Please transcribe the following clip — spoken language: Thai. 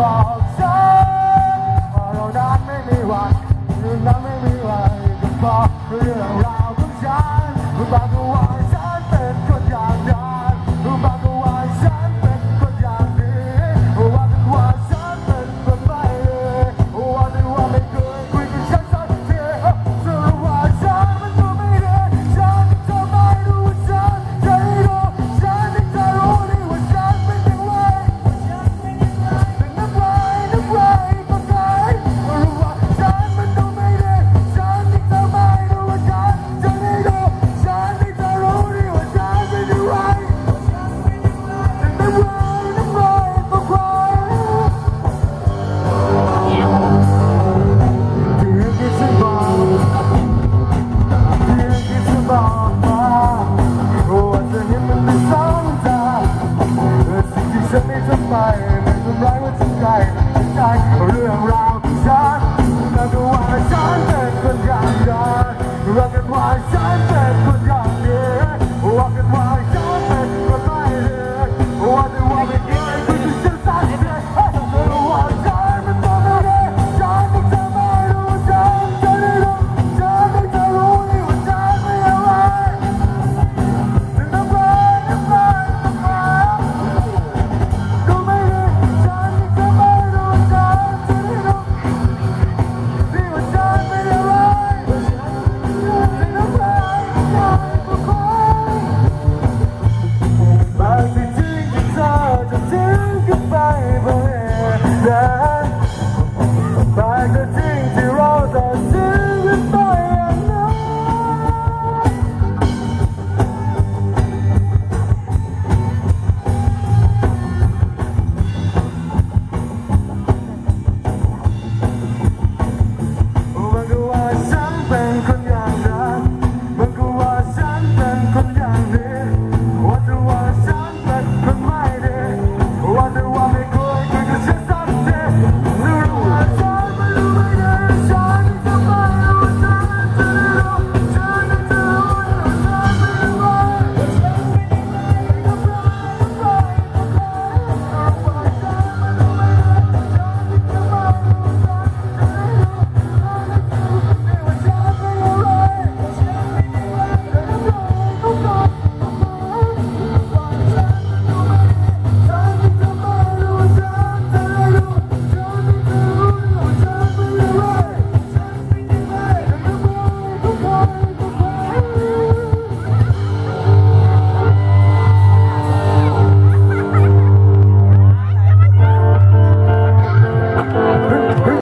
บอกฉันว่าเรานั้นไม่มีวันยืนองนั้นไม่มีวันจะบอกเรื่องราวของฉันบอก fire.